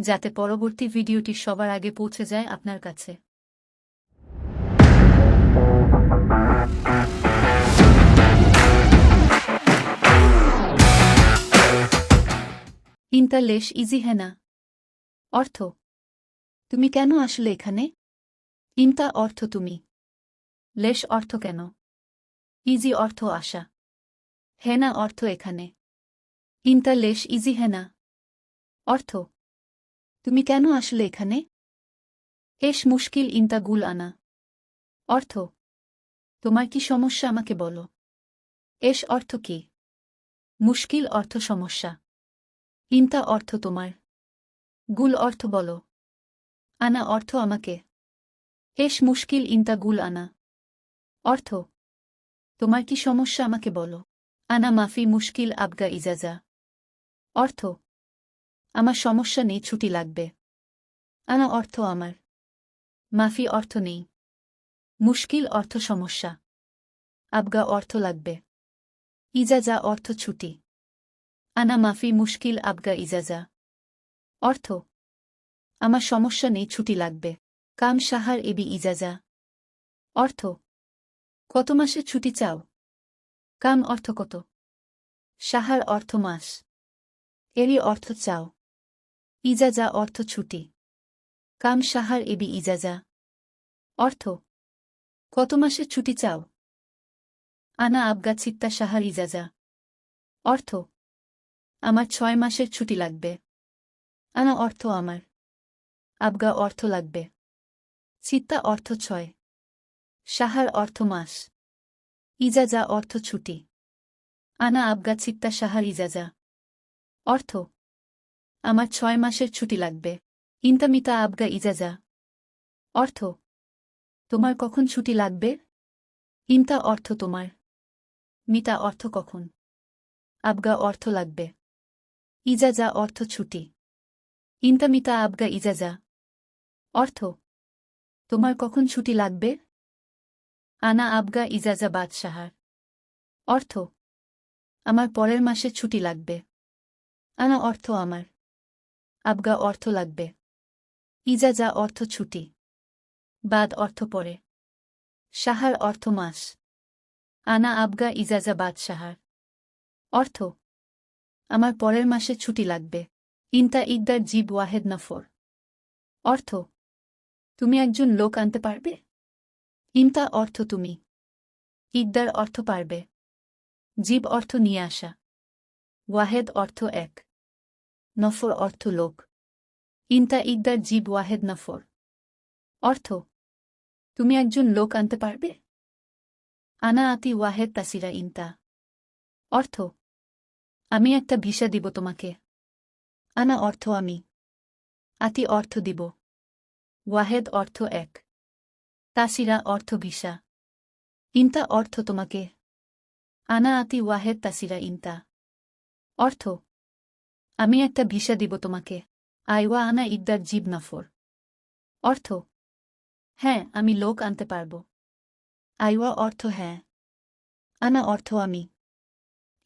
যাতে পরবর্তী ভিডিওটি সবার আগে পৌঁছে যায় আপনার কাছে। ইন্টারলেশ ইজি হেনা অর্থ? তুমি কেন আসলে এখানে? ইন্তা অর্থ তুমি। লেশ অর্থ কেন? ইজি অর্থ আশা। হেনা অর্থ এখানে। ইন্টারলেশ ইজি হেনা অর্থ? তুমি কেন আসলে এখানে? এস মুশকিল ইন্তা গুল আনা। অর্থ, তোমার কি সমস্যা আমাকে বলো। এস অর্থ কি? মুশকিল অর্থ সমস্যা। ইন্তা অর্থ তোমার। গুল অর্থ বলো। আনা অর্থ আমাকে। এস মুশকিল ইন্তা গুল আনা। অর্থ, তোমার কি সমস্যা আমাকে বলো। আনা মাফি মুশকিল আবগা ইজাজা। অর্থ আমার সমস্যা নেই, ছুটি লাগবে। আনা অর্থ আমার। মাফি অর্থ নেই। মুশকিল অর্থ সমস্যা। আবগা অর্থ লাগবে। ইজাজা অর্থ ছুটি। আনা মাফি মুশকিল, আবগা ইজাজা। অর্থ? আমার সমস্যা নেই, ছুটি লাগবে। কাম সাহার এবি ইজাজা। অর্থ? কত মাসের ছুটি চাও? কাম অর্থ কত? সাহার অর্থ মাস। এরই অর্থ চাও। ইজাজা অর্থ ছুটি। কাম সাহার এবি ইজাজা। অর্থ, কত মাসের ছুটি চাও? আনা আবগা চিত্তা সাহার ইজাজা। অর্থ, আমার ছয় মাসের ছুটি লাগবে। আনা অর্থ আমার। আবগা অর্থ লাগবে। চিত্তা অর্থ ছয়। সাহার অর্থ মাস। ইজাজা অর্থ ছুটি। আনা আবগা চিত্তা সাহার ইজাজা। অর্থ আমার ছয় মাসের ছুটি লাগবে। ইন্তামিতা আবগা ইজাজা। অর্থ, তোমার কখন ছুটি লাগবে? ইন্তা অর্থ তোমার। মিতা অর্থ কখন? আবগা অর্থ লাগবে। ইজাজা অর্থ ছুটি। ইন্তামিতা আবগা ইজাজা। অর্থ, তোমার কখন ছুটি লাগবে? আনা আবগা ইজাজা বাদশাহার। অর্থ, আমার পরের মাসে ছুটি লাগবে। আনা অর্থ আমার। আবগা অর্থ লাগবে। ইজাজা অর্থ ছুটি। বাদ অর্থ পরে। সাহার অর্থ মাস। আনা আবগা ইজাজা বাদ সাহার। অর্থ, আমার পরের মাসে ছুটি লাগবে। ইন্তা ইদ্দার জিব ওয়াহেদ নফর। অর্থ, তুমি একজন লোক আনতে পারবে? ইন্তা অর্থ তুমি। ইদ্দার অর্থ পারবে। জীব অর্থ নিয়ে আসা। ওয়াহেদ অর্থ এক। নফর অর্থ লোক। ইন্তা ইদ্দার জীব ওয়াহেদ নফর। অর্থ, তুমি একজন লোক আনতে পারবে? আনা আতি ওয়াহেদ তাসিরা ইন্তা। অর্থ, আমি একটা ভিসা দিব তোমাকে। আনা অর্থ, আমি। আতি অর্থ দিব। ওয়াহেদ অর্থ এক। তাসিরা অর্থ ভিসা। ইন্তা অর্থ তোমাকে। আনা আতি ওয়াহেদ তাসিরা ইন্তা। অর্থ আমি একটা ভিসা দিব তোমাকে। আইওয়া আনা ইদ্দার জীব নাফর। অর্থ? হ্যাঁ আমি লোক আনতে পারব। আইওয়া অর্থ হ্যাঁ। আনা অর্থ আমি।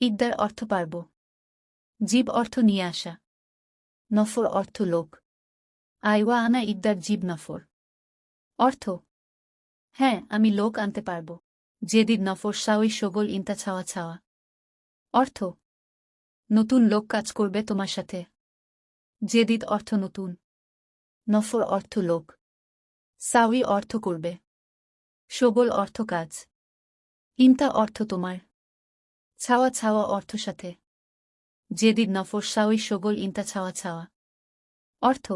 ইদ্দার অর্থ পারব। জীব অর্থ নিয়ে আসা। নফর অর্থ লোক। আইওয়া আনা ইদ্দার জীব নফর। অর্থ? হ্যাঁ আমি লোক আনতে পারব। যেদিন নফর সাওই সগল ইন্তা ছাওয়া ছাওয়া। অর্থ? নতুন লোক কাজ করবে তোমার সাথে। জেদিদ অর্থ নতুন। নফর অর্থ লোক। সাউই অর্থ করবে। সবল অর্থ কাজ। ইন্তা অর্থ তোমার। ছাওয়া ছাওয়া অর্থ সাথে। জেদিদ নফর সাউই সগল ইন্তা ছাওয়া ছাওয়া। অর্থ,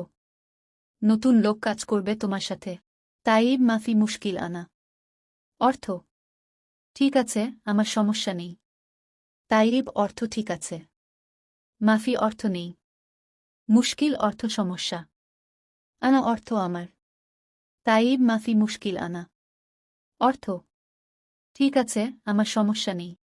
নতুন লোক কাজ করবে তোমার সাথে। তাইব মাফি মুশকিল আনা। অর্থ, ঠিক আছে, আমার সমস্যা নেই। তাইব অর্থ ঠিক আছে। মাফি অর্থ নেই। মুশকিল অর্থ সমস্যা। আনা অর্থ আমার। তাইব মাফি মুশকিল আনা। অর্থ, ঠিক আছে, আমার সমস্যা নেই।